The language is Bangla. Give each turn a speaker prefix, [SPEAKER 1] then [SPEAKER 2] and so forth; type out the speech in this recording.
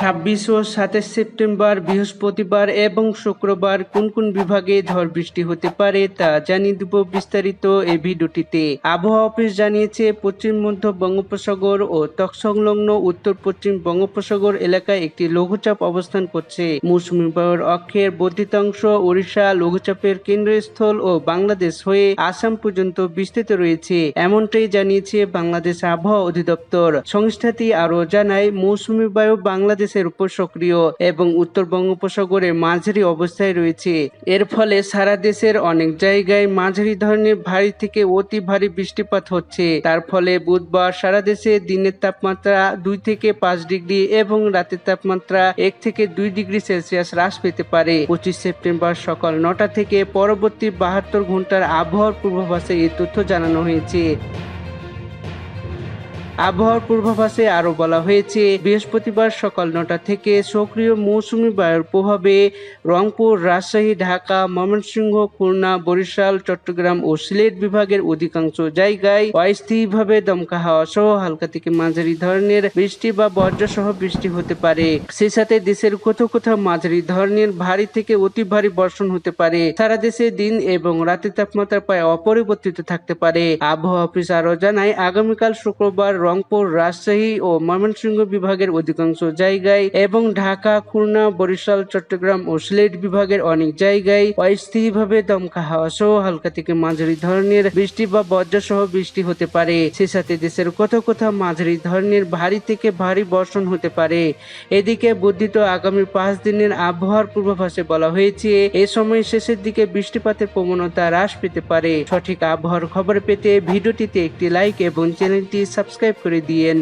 [SPEAKER 1] ছাব্বিশ ও সাতাশ সেপ্টেম্বর, বৃহস্পতিবার এবং শুক্রবার কোন কোন বিভাগে ঝড় বৃষ্টি হতে পারে তা জানিয়ে দেব বিস্তারিত এই ভিডিওটিতে। আবহাওয়া অফিস জানিয়েছে, পশ্চিম মধ্য বঙ্গোপসাগর ও তৎসংলগ্ন উত্তর পশ্চিম বঙ্গোপসাগর এলাকায় একটি লঘুচাপ অবস্থান করছে। মৌসুমী বায়ুর অক্ষের বর্ধিতাংশ ওড়িশা লঘুচাপের কেন্দ্রস্থল ও বাংলাদেশ হয়ে আসাম পর্যন্ত বিস্তৃত রয়েছে। এমনটাই জানিয়েছে বাংলাদেশ আবহাওয়া অধিদপ্তর। সংস্থাটি আরও জানায়, মৌসুমী বায়ু বাংলাদেশের উপর সক্রিয় এবং উত্তর বঙ্গোপসাগরে মাঝারি অবস্থায় রয়েছে। এর ফলে সারা দেশের অনেক জায়গায় মাঝারি ধরনের ভারী থেকে অতি ভারী বৃষ্টিপাত হচ্ছে। তার ফলে বুধবার সারা দেশে দিনের তাপমাত্রা দুই থেকে পাঁচ ডিগ্রি এবং রাতের তাপমাত্রা এক থেকে দুই ডিগ্রি সেলসিয়াস হ্রাস পেতে পারে। পঁচিশ সেপ্টেম্বর সকাল নটা থেকে পরবর্তী বাহাত্তর ঘণ্টার আবহাওয়ার পূর্বাভাসে এই তথ্য জানানো হয়েছে। আবহাওয়ার পূর্বাভাসে আরও বলা হয়েছে, বৃহস্পতিবার সকাল নটা থেকে সক্রিয় মৌসুমি বায়ুর প্রভাবে রংপুর, রাজশাহী, ঢাকা, ময়মনসিংহ, খুলনা, বরিশাল, চট্টগ্রাম ও সিলেট বিভাগের অধিকাংশ জায়গায় অস্থায়ীভাবে দমকা হাওয়া সহ হালকা থেকে মাঝারি ধরনের বৃষ্টি বা বজ্র সহ বৃষ্টি হতে পারে। সেই সাথে দেশের কোথাও কোথাও মাঝারি ধরনের ভারী থেকে অতি ভারী বর্ষণ হতে পারে। সারা দেশে দিন এবং রাতের তাপমাত্রা প্রায় অপরিবর্তিত থাকতে পারে। আবহাওয়া অফিস আরও জানায়, আগামীকাল শুক্রবার রংপুর, রাজশাহী ও ময়মনসিংহ বিভাগের অধিকাংশ জায়গায় এবং ঢাকা, খুলনা, বরিশাল, চট্টগ্রাম ও সিলেট বিভাগের অনেক জায়গায় অস্থায়ীভাবে দমকা হাওয়া সহ হালকা থেকে মাঝারি ধরনের বৃষ্টি বা বজ্র সহ বৃষ্টি হতে পারে। সে সাথে দেশের কোথাও কোথাও মাঝারি ধরনের ভারী থেকে ভারী বর্ষণ হতে পারে। এদিকে বর্ধিত আগামী পাঁচ দিনের আবহাওয়ার পূর্বাভাসে বলা হয়েছে, এ সময় শেষের দিকে বৃষ্টিপাতের প্রবণতা হ্রাস পেতে পারে। সঠিক আবহাওয়ার খবর পেতে ভিডিওটিতে একটি লাইক এবং চ্যানেলটি সাবস্ক্রাইব করে দিয়েন।